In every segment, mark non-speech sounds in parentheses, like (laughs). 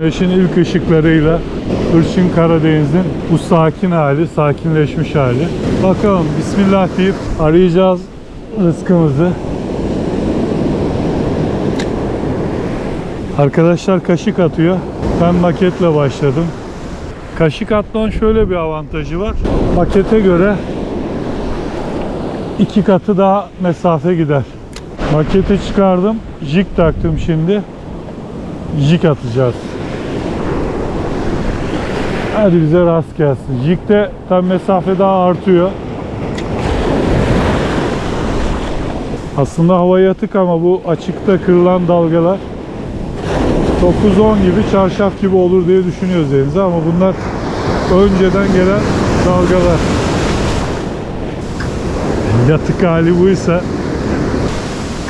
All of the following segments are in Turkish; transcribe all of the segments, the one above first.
Güneşin ilk ışıklarıyla Hırçın Karadeniz'in bu sakin hali, sakinleşmiş hali. Bakalım Bismillah deyip arayacağız rızkımızı. Arkadaşlar kaşık atıyor. Ben maketle başladım. Kaşık atmanın şöyle bir avantajı var. Makete göre iki katı daha mesafe gider. Makete çıkardım. Jig taktım şimdi. Jig atacağız. Hadi bize rast gelsin. Jig'de tam mesafe daha artıyor. Aslında hava yatık ama bu açıkta kırılan dalgalar 9-10 gibi çarşaf gibi olur diye düşünüyoruz denize ama bunlar önceden gelen dalgalar. Yatık hali buysa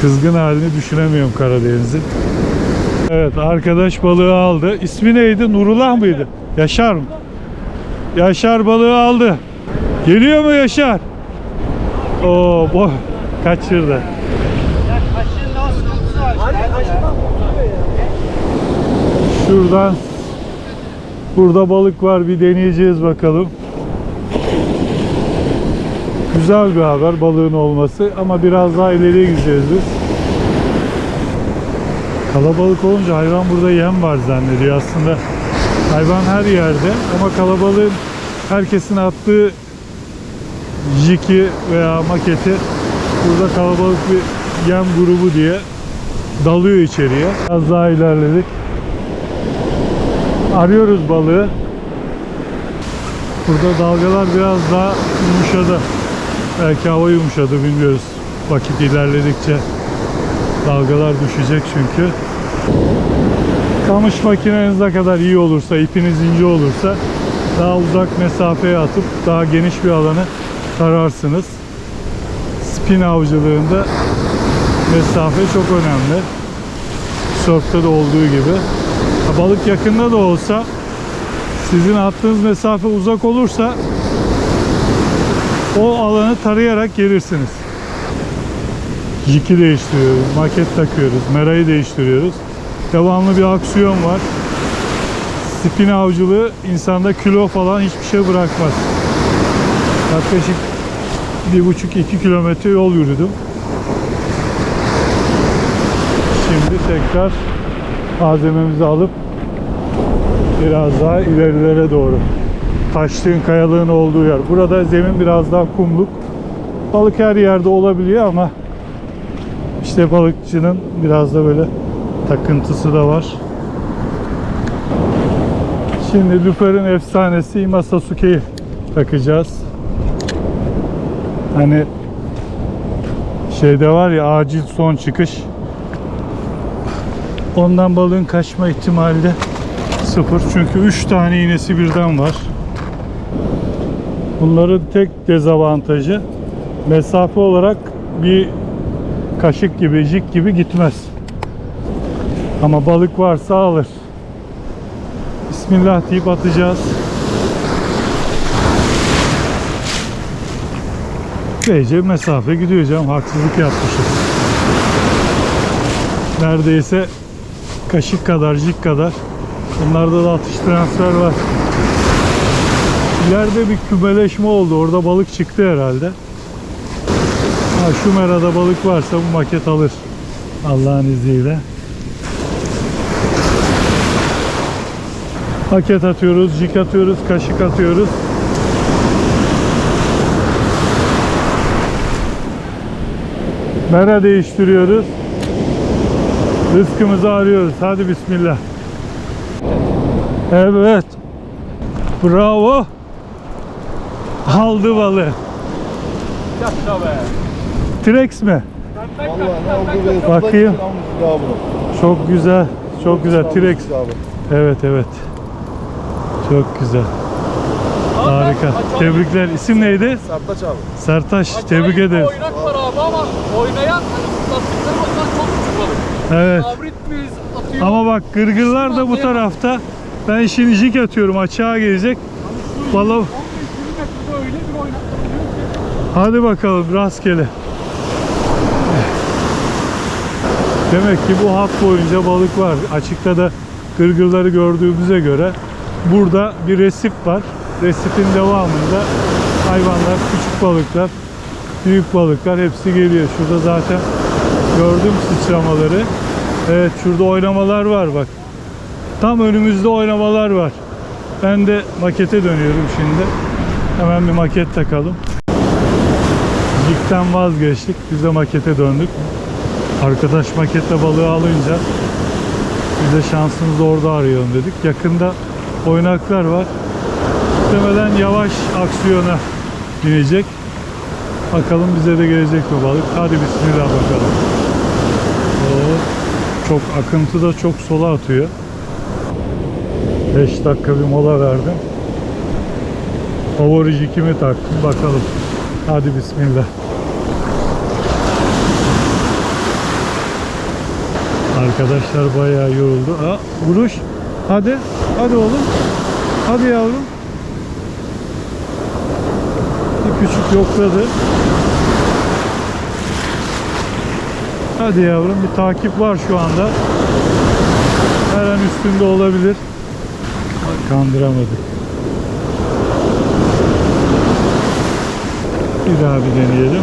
kızgın halini düşünemiyorum Karadeniz'in. Evet arkadaş balığı aldı. İsmi neydi? Nurullah mıydı? Yaşar mı? Yaşar balığı aldı. Geliyor mu Yaşar? Oo, bu kaçırdı. Şuradan burada balık var bir deneyeceğiz bakalım. Güzel bir haber balığın olması ama biraz daha ileriye gideceğiz biz. Kalabalık olunca hayvan burada yem var zannediyor aslında. Hayvan her yerde ama kalabalığın herkesin attığı jiki veya maketi burada kalabalık bir yem grubu diye dalıyor içeriye. Az daha ilerledik. Arıyoruz balığı. Burada dalgalar biraz daha yumuşadı. Belki hava yumuşadı bilmiyoruz. Vakit ilerledikçe dalgalar düşecek çünkü. Kamış makineniz ne kadar iyi olursa, ipiniz ince olursa daha uzak mesafeye atıp daha geniş bir alanı tararsınız. Spin avcılığında mesafe çok önemli. Sörfte de olduğu gibi. Balık yakında da olsa sizin attığınız mesafe uzak olursa o alanı tarayarak gelirsiniz. Jiki değiştiriyoruz, maket takıyoruz, merayı değiştiriyoruz. Devamlı bir aksiyon var. Spin avcılığı insanda kilo falan hiçbir şey bırakmaz. Yaklaşık bir buçuk iki kilometre yol yürüdüm. Şimdi tekrar malzememizi alıp biraz daha ilerilere doğru. Taşlığın, kayalığın olduğu yer. Burada zemin biraz daha kumluk. Balık her yerde olabiliyor ama işte balıkçının biraz da böyle takıntısı da var. Şimdi Lüfer'in efsanesi Ima Sasuke'yi takacağız. Hani şeyde var ya acil son çıkış. Ondan balığın kaçma ihtimali de sıfır. Çünkü 3 tane iğnesi birden var. Bunların tek dezavantajı mesafe olarak bir kaşık gibi, jik gibi gitmez. Ama balık varsa alır. Bismillah deyip atacağız. Beyce mesafe gidiyor canım. Haksızlık yapmışız. Neredeyse kaşık kadar, jik kadar. Bunlarda da atış transfer var. İleride bir kümeleşme oldu. Orada balık çıktı herhalde. Ha, şu merada balık varsa bu maket alır. Allah'ın izniyle. Paket atıyoruz, jik atıyoruz, kaşık atıyoruz. Mera değiştiriyoruz. Rızkımızı arıyoruz. Hadi bismillah. Evet. Bravo. Aldı balığı. T-Rex mi? Bakayım. Çok güzel. Çok güzel. T-Rex. Evet evet. Çok güzel. Harika. Tebrikler. İsim neydi? Sertaç abi. Sertaç. Tebrik ederiz. Oynak var abi ama oynayan hani lastikleri bakan çok küçük balık. Evet. Avrit miyiz atıyor. Ama bak gırgırlar da bu tarafta. Ben şimdi jig atıyorum. Açığa gelecek. Valla 15-20 metrede öyle bir oynak oluyor ki. hadi bakalım rastgele. Demek ki bu hat boyunca balık var. Açıkta da gırgırları gördüğümüze göre burada bir resif var. Resifin devamında hayvanlar, küçük balıklar, büyük balıklar hepsi geliyor. Şurada zaten gördüm sıçramaları. Evet şurada oynamalar var bak. Tam önümüzde oynamalar var. Ben de makete dönüyorum şimdi. Hemen bir maket takalım. Jig'den vazgeçtik. Biz de makete döndük. Arkadaş makette balığı alınca biz de şansımızı orada arayalım dedik. Yakında oynaklar var. Muhtemelen yavaş aksiyona binecek. Bakalım bize de gelecek mi balık. Hadi bismillah bakalım. Oo, çok akıntı da çok sola atıyor. 5 dakika bir mola verdim. Favori jikimi taktım. Bakalım. Hadi bismillah. Arkadaşlar bayağı yoruldu. Aa, vuruş. Hadi. Hadi oğlum. Hadi yavrum. Bir küçük yokladı. Hadi yavrum bir takip var şu anda. Her an üstünde olabilir. Kandıramadık. Bir daha bir deneyelim.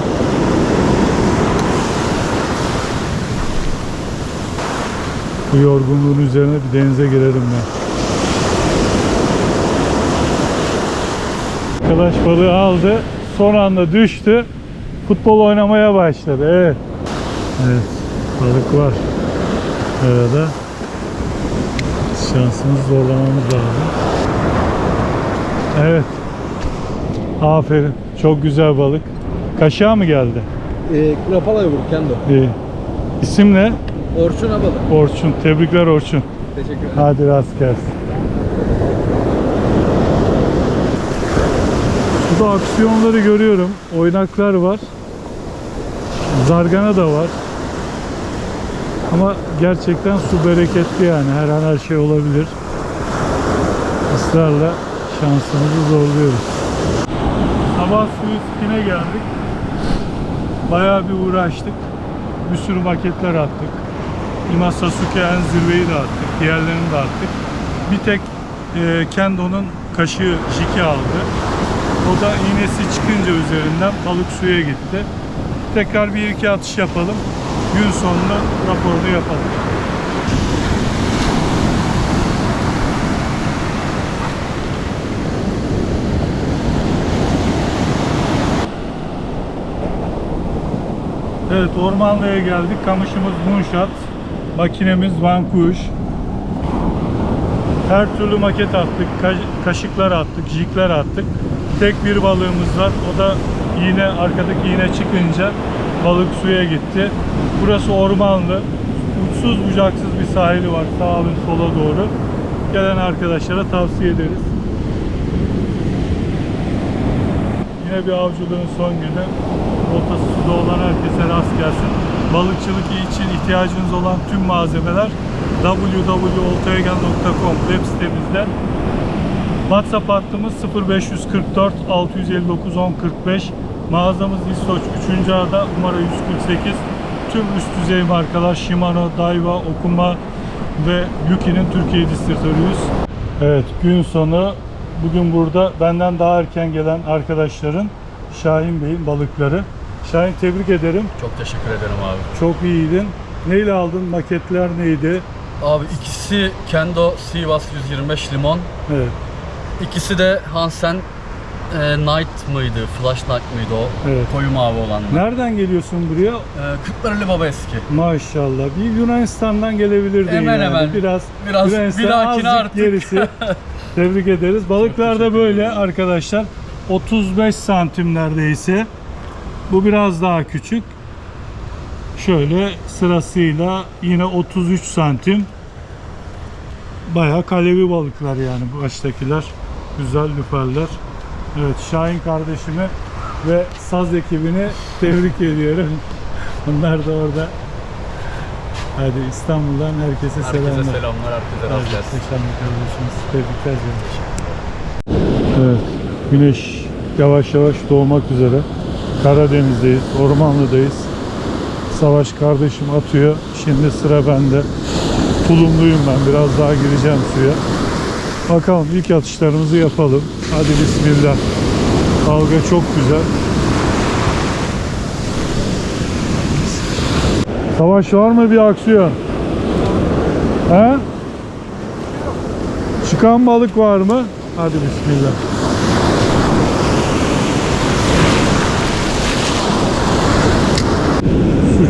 Bu yorgunluğun üzerine bir denize girelim ben. Arkadaş balığı aldı. Son anda düştü. Futbol oynamaya başladı. Evet. Evet. Balık var. Arada şansımızı zorlamamız lazım. Evet. Aferin. Çok güzel balık. Kaşığa mı geldi? Ee, Krapala yavru kendo. İyi. İsim ne? Orçun abalı. Orçun. Tebrikler Orçun. Teşekkür ederim. Hadi rast gelsin. Suda aksiyonları görüyorum. Oynaklar var. Zargana da var. Ama gerçekten su bereketli yani. Her an her şey olabilir. Israrla şansımızı zorluyoruz. Sabah suyu spine geldik. Bayağı bir uğraştık. Bir sürü maketler attık. Ima Sasuke en zirveyi de attık. Diğerlerini de attık. Bir tek e, Kendo'nun kaşığı jiki aldı. O da iğnesi çıkınca üzerinden balık suya gitti. Tekrar bir iki atış yapalım. Gün sonunda raporunu yapalım. Evet Ormanlı'ya geldik. Kamışımız Moonshot. Makinemiz Vankuş. Her türlü maket attık. ka- kaşıklar attık. Jikler attık. Tek bir balığımız var. O da iğne arkadaki iğne çıkınca balık suya gitti. Burası Ormanlı. Uçsuz bucaksız bir sahili var. Sağ olun sola doğru. Gelen arkadaşlara tavsiye ederiz. Yine bir avcılığın son günü. Oltası suda olan herkese rast gelsin. Balıkçılık için ihtiyacınız olan tüm malzemeler www.oltayagen.com web sitemizden. WhatsApp hattımız 0544 659 1045. Mağazamız İstoç 3. Ada numara 148. Tüm üst düzey markalar Shimano, Daiwa, Okuma ve Yuki'nin Türkiye distribütörüyüz. Evet gün sonu bugün burada benden daha erken gelen arkadaşların Şahin Bey'in balıkları. Şahin tebrik ederim. Çok teşekkür ederim abi. Çok iyiydin. Neyle aldın? Maketler neydi? Abi ikisi Kendo Sivas 125 limon. Evet. İkisi de Hansen e, Night mıydı? Flash Night mıydı o? Evet. Koyu mavi olanlar. Nereden geliyorsun buraya? E, Kırklareli Baba eski. Maşallah. Bir Yunanistan'dan gelebilirdin Hemen yani. hemen. Biraz, Biraz Yunanistan bir dahakine azıcık artık. gerisi. (laughs) Tebrik ederiz. Balıklar da böyle arkadaşlar. 35 santim neredeyse. Bu biraz daha küçük. Şöyle sırasıyla yine 33 santim. Bayağı kalevi balıklar yani bu baştakiler. Güzel lüferler. Evet Şahin kardeşimi ve saz ekibini tebrik ediyorum. (laughs) Onlar da orada. Hadi İstanbul'dan herkese, Herkese selamlar. selamlar, herkese rast gelsin. Kardeşimiz. Tebrikler canım. Evet. Güneş yavaş yavaş doğmak üzere. Karadeniz'deyiz. Ormanlı'dayız. Savaş kardeşim atıyor. Şimdi sıra bende. tulumluyum ben. Biraz daha gireceğim suya. Bakalım ilk atışlarımızı yapalım. Hadi bismillah. Dalga çok güzel. Savaş var mı bir aksiyon? He? Çıkan balık var mı? Hadi bismillah.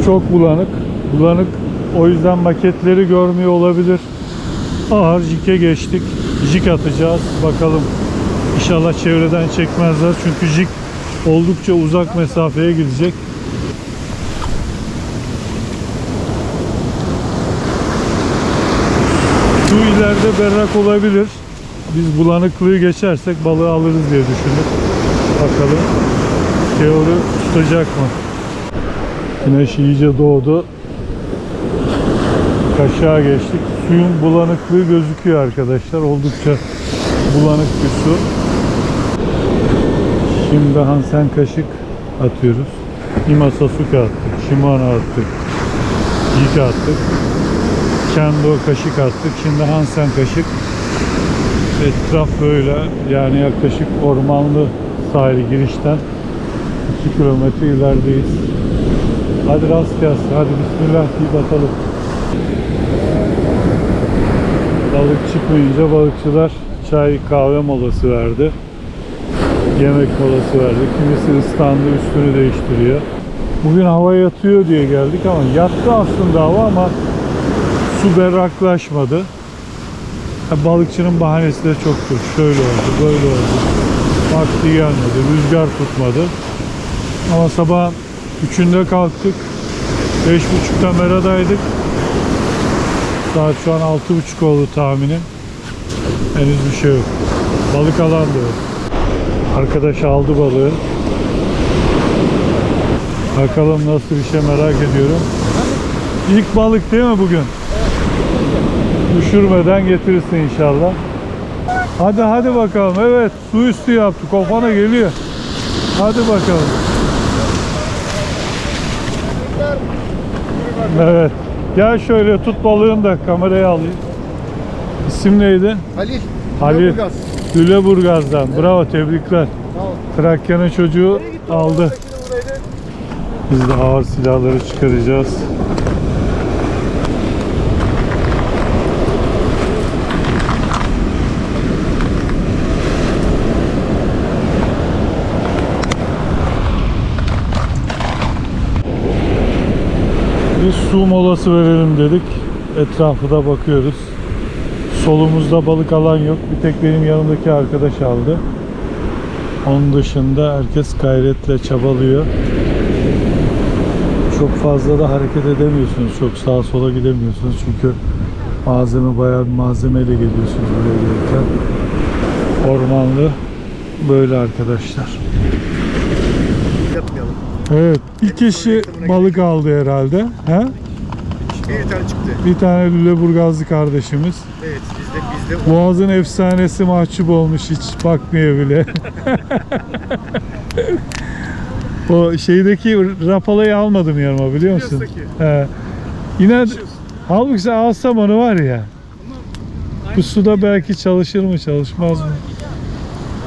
Çok bulanık. Bulanık. O yüzden maketleri görmüyor olabilir. Ağır jike geçtik. Jik atacağız. Bakalım. İnşallah çevreden çekmezler. Çünkü jik oldukça uzak mesafeye gidecek. Su ileride berrak olabilir. Biz bulanıklığı geçersek balığı alırız diye düşündük. Bakalım teori tutacak mı? Güneş iyice doğdu. Kaşığa geçtik. Suyun bulanıklığı gözüküyor arkadaşlar. Oldukça bulanık bir su. Şimdi Hansen kaşık atıyoruz. Himasa Suka attık. Shimano attık. Jik attık. Kendo kaşık attık. Şimdi Hansen kaşık. Etraf böyle. Yani yaklaşık ormanlı sahili girişten 2 kilometre ilerideyiz. Hadi rast gelsin. Hadi bismillah deyip atalım. Balık çıkmayınca balıkçılar çay kahve molası verdi. Yemek molası verdi. Kimisi ıslandı üstünü değiştiriyor. Bugün hava yatıyor diye geldik ama yattı aslında hava ama su berraklaşmadı. Balıkçının bahanesi de çoktur. Şöyle oldu, böyle oldu. Vakti gelmedi, rüzgar tutmadı. Ama sabah üçünde kalktık. Beş buçukta meradaydık. Saat şu an altı buçuk oldu tahminim. Henüz bir şey yok. Balık alan da yok. Arkadaş aldı balığı. Bakalım nasıl bir şey merak ediyorum. İlk balık değil mi bugün? Düşürmeden getirirsin inşallah. Hadi hadi bakalım. Evet su üstü yaptı. Kofana geliyor. Hadi bakalım. Evet. Gel şöyle tut balığını da kameraya alayım. İsim neydi? Halil. Halil. Lüleburgaz. Lüleburgaz'dan. Bravo tebrikler. Trakya'nın çocuğu aldı. Biz de ağır silahları çıkaracağız. Bir su molası verelim dedik. Etrafı da bakıyoruz. Solumuzda balık alan yok. Bir tek benim yanımdaki arkadaş aldı. Onun dışında herkes gayretle çabalıyor. Çok fazla da hareket edemiyorsunuz. Çok sağa sola gidemiyorsunuz. Çünkü malzeme bayağı bir malzemeyle geliyorsunuz buraya gelirken. Ormanlı böyle arkadaşlar. Evet. Bir kişi balık aldı herhalde. He? Bir tane çıktı. Bir tane Lüleburgazlı kardeşimiz. Evet bizde bizde Boğaz'ın efsanesi mahcup olmuş hiç bakmıyor bile. (laughs) o şeydeki rapalayı almadım yanıma biliyor musun? Piyasaki. He. Yine halbuki alsam onu var ya. Bu suda belki çalışır mı çalışmaz mı?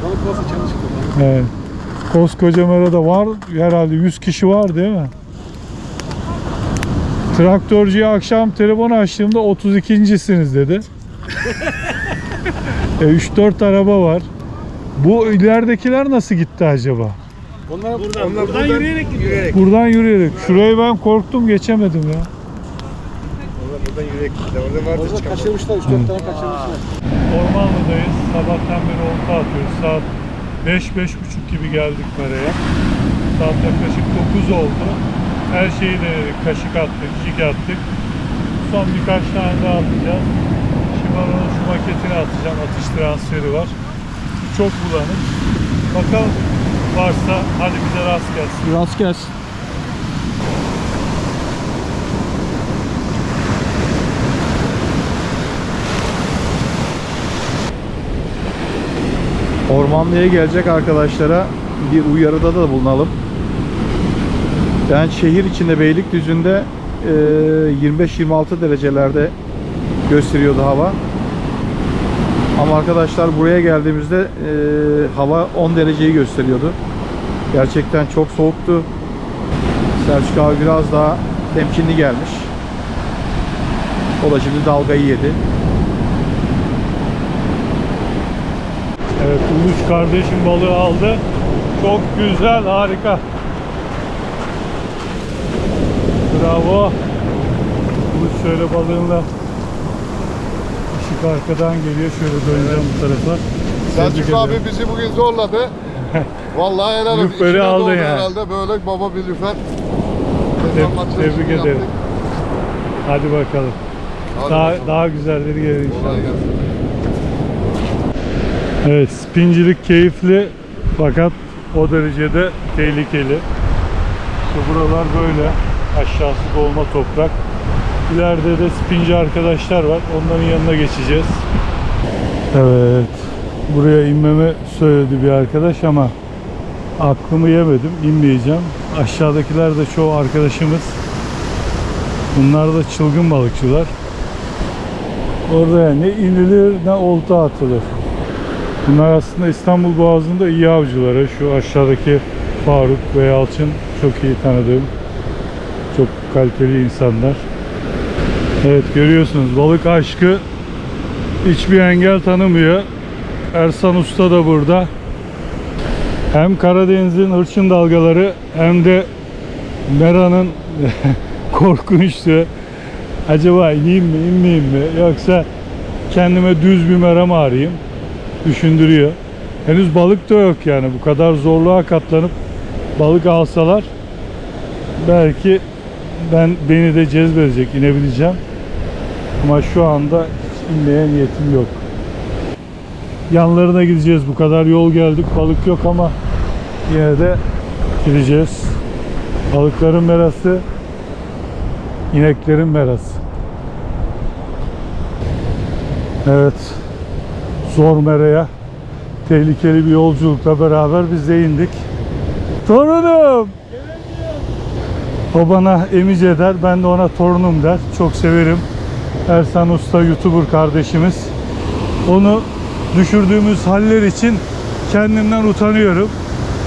balık varsa çalışır. Evet. Koskoca merada var herhalde 100 kişi var değil mi? Traktörcüye akşam telefon açtığımda 32.siniz dedi. (laughs) e, 3-4 araba var. Bu ileridekiler nasıl gitti acaba? Onlar buradan, onlar buradan, yürüyerek gidiyor. Yürüyerek. Buradan yürüyerek. Şurayı ben korktum geçemedim ya. Onlar buradan yürüyerek gittiler. Orada vardı çıkan. Kaçırmışlar 3-4 tane kaçırmışlar. Ormanlı'dayız. Sabahtan beri olta atıyoruz. Saat 5-5.30 gibi geldik karaya. Saat yaklaşık 9 oldu. Her şeyi denedik. Kaşık attık, jig attık. Son birkaç tane daha atacağız. Shimano'nun şu maketini atacağım. Atış transferi var. Çok bulanık. Bakalım varsa hadi bize rast gelsin. Rast gelsin. Ormanlı'ya gelecek arkadaşlara bir uyarıda da bulunalım. Ben şehir içinde Beylikdüzü'nde e, 25-26 derecelerde gösteriyordu hava. Ama arkadaşlar buraya geldiğimizde e, hava 10 dereceyi gösteriyordu. Gerçekten çok soğuktu. Selçuk abi biraz daha temkinli gelmiş. O da şimdi dalgayı yedi. Uluç kardeşim balığı aldı. Çok güzel harika. Bravo. Uluç şöyle balığınla ışık arkadan geliyor. Şöyle döneceğim bu tarafa. Selçuk abi bizi bugün zorladı. Vallahi helal olsun. Lüferi aldı yani. Herhalde böyle baba bir lüfer. Maçı tebrik ederim. yaptık. Hadi bakalım. Hadi daha bakalım. daha güzelleri gelir inşallah. Evet, spincilik keyifli fakat o derecede tehlikeli. İşte buralar böyle. Aşağısı dolma toprak. İleride de spinci arkadaşlar var. Onların yanına geçeceğiz. Evet. Buraya inmemi söyledi bir arkadaş ama aklımı yemedim. İnmeyeceğim. Aşağıdakiler de çoğu arkadaşımız. Bunlar da çılgın balıkçılar. Orada ne inilir ne olta atılır. Bunlar aslında İstanbul Boğazı'nda iyi avcıları. Şu aşağıdaki Faruk ve Yalçın çok iyi tanıdığım. Çok kaliteli insanlar. Evet görüyorsunuz balık aşkı hiçbir engel tanımıyor. Ersan Usta da burada. Hem Karadeniz'in hırçın dalgaları hem de Mera'nın (laughs) korkunçtu. Acaba ineyim mi inmeyeyim mi yoksa kendime düz bir mera mı arayayım? Düşündürüyor. Henüz balık da yok yani. Bu kadar zorluğa katlanıp balık alsalar belki ben beni de cezbedecek inebileceğim. Ama şu anda hiç inmeye niyetim yok. Yanlarına gideceğiz. Bu kadar yol geldik. Balık yok ama yine de gideceğiz. Balıkların merası ineklerin merası. Evet zor meraya tehlikeli bir yolculukla beraber biz de indik. Torunum! O bana emice der, ben de ona torunum der. Çok severim. Ersan Usta YouTuber kardeşimiz. Onu düşürdüğümüz haller için kendimden utanıyorum.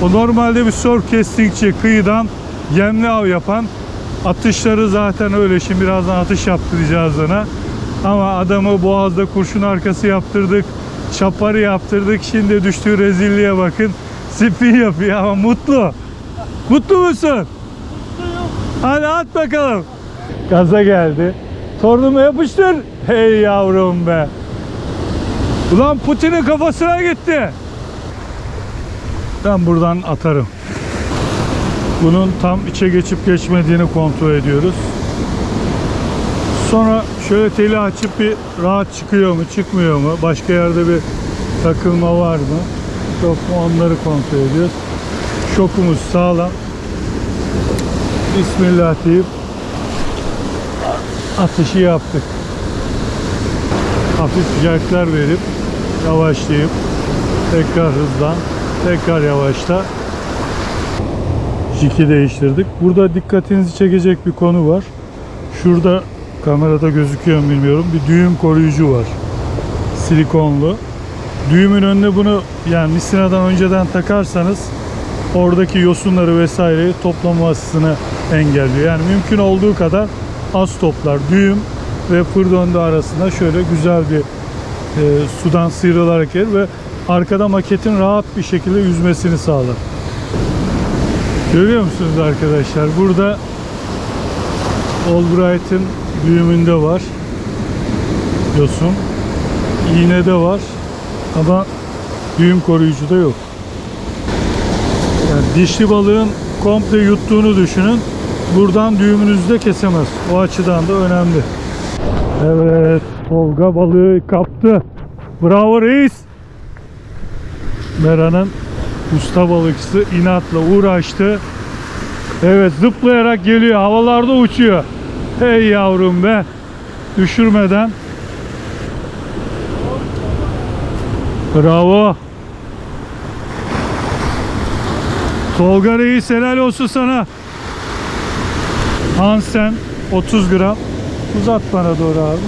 O normalde bir surf castingçi, kıyıdan yemli av yapan. Atışları zaten öyle. Şimdi birazdan atış yaptıracağız ona. Ama adamı boğazda kurşun arkası yaptırdık. Çaparı yaptırdık. Şimdi düştüğü rezilliğe bakın. Spin yapıyor ama mutlu. Mutlu musun? Mutluyum. Hadi at bakalım. Gaza geldi. Torunuma yapıştır. Hey yavrum be. Ulan Putin'in kafasına gitti. Ben buradan atarım. Bunun tam içe geçip geçmediğini kontrol ediyoruz. Sonra şöyle teli açıp bir rahat çıkıyor mu, çıkmıyor mu? Başka yerde bir takılma var mı? Yok mu? Onları kontrol ediyoruz. Şokumuz sağlam. Bismillah deyip atışı yaptık. Hafif jerkler verip yavaşlayıp tekrar hızlan, tekrar yavaşla. Jiki değiştirdik. Burada dikkatinizi çekecek bir konu var. Şurada kamerada gözüküyor mu bilmiyorum. Bir düğüm koruyucu var. Silikonlu. Düğümün önüne bunu yani misinadan önceden takarsanız oradaki yosunları vesaireyi toplamasını engelliyor. Yani mümkün olduğu kadar az toplar. Düğüm ve fırdönde arasında şöyle güzel bir e, sudan sıyrılarak gelir ve arkada maketin rahat bir şekilde yüzmesini sağlar. Görüyor musunuz arkadaşlar? Burada Albright'ın düğümünde var. Yosun. İğnede var. Ama düğüm koruyucuda yok. Yani dişli balığın komple yuttuğunu düşünün. Buradan düğümünüzü de kesemez. O açıdan da önemli. Evet. Tolga balığı kaptı. Bravo reis. Mera'nın usta balıkçısı inatla uğraştı. Evet zıplayarak geliyor. Havalarda uçuyor. Hey yavrum be. Düşürmeden. Bravo. Tolga Reis helal olsun sana. Hansen 30 gram. Uzat bana doğru abi.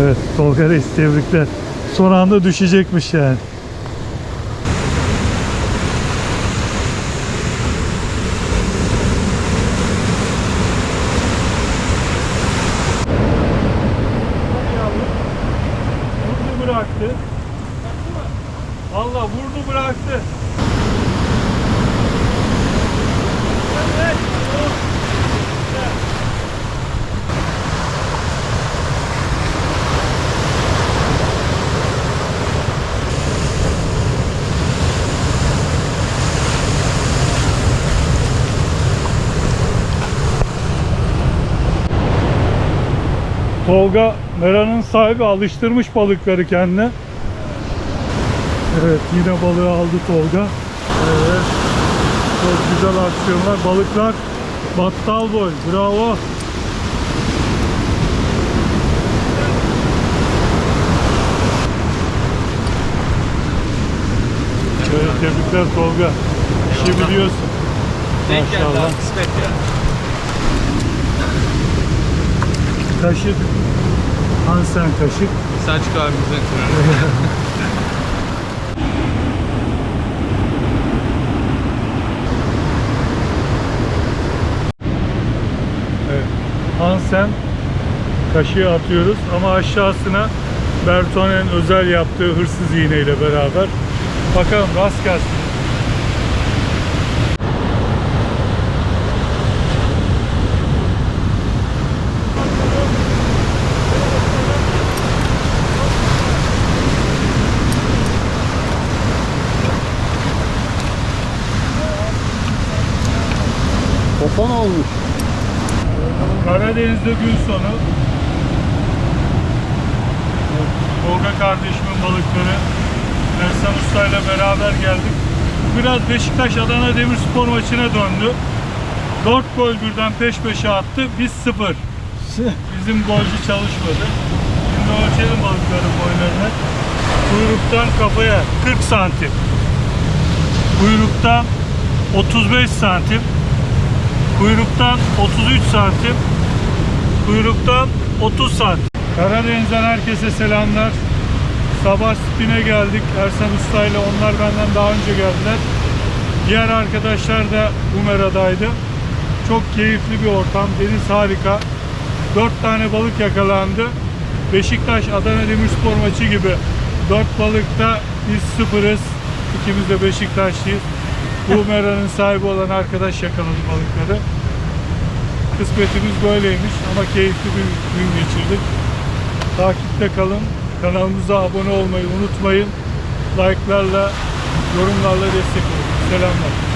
Evet Tolga Reis tebrikler. Son anda düşecekmiş yani. Tolga Mera'nın sahibi alıştırmış balıkları kendine. Evet yine balığı aldı Tolga. Evet. Çok güzel aksiyonlar. Balıklar battal boy. Bravo. Evet, tebrikler Tolga. İşi biliyorsun. Denk geldi abi kısmet ya. Kaşık. Hansen kaşık. Selçuk abimizden (laughs) Evet. Hansen kaşığı atıyoruz ama aşağısına Bertonen özel yaptığı hırsız iğneyle beraber. Bakalım rast gelsin. Popon olmuş. Karadeniz'de gün sonu. Tolga kardeşimin balıkları Ersan Usta ile beraber geldik. Biraz Beşiktaş Adana Demirspor maçına döndü. 4 gol birden peş peşe attı. Biz 0. Bizim golcü çalışmadı. Şimdi ölçelim balıkların boylarını. Kuyruktan kafaya 40 santim. Kuyruktan 35 santim. Kuyruktan 33 santim. Kuyruktan 30 santim. Karadeniz'den herkese selamlar. Sabah spine geldik. Ersan Usta ile onlar benden daha önce geldiler. Diğer arkadaşlar da Umera'daydı. Çok keyifli bir ortam. Deniz harika. 4 tane balık yakalandı. Beşiktaş Adana Demirspor maçı gibi 4 balıkta biz sıfırız. İkimiz de Beşiktaşlıyız. Umera'nın sahibi olan arkadaş yakaladı balıkları. Kısmetimiz böyleymiş ama keyifli bir gün geçirdik. Takipte kalın. Kanalımıza abone olmayı unutmayın. Like'larla, yorumlarla destek olun. Selamlar.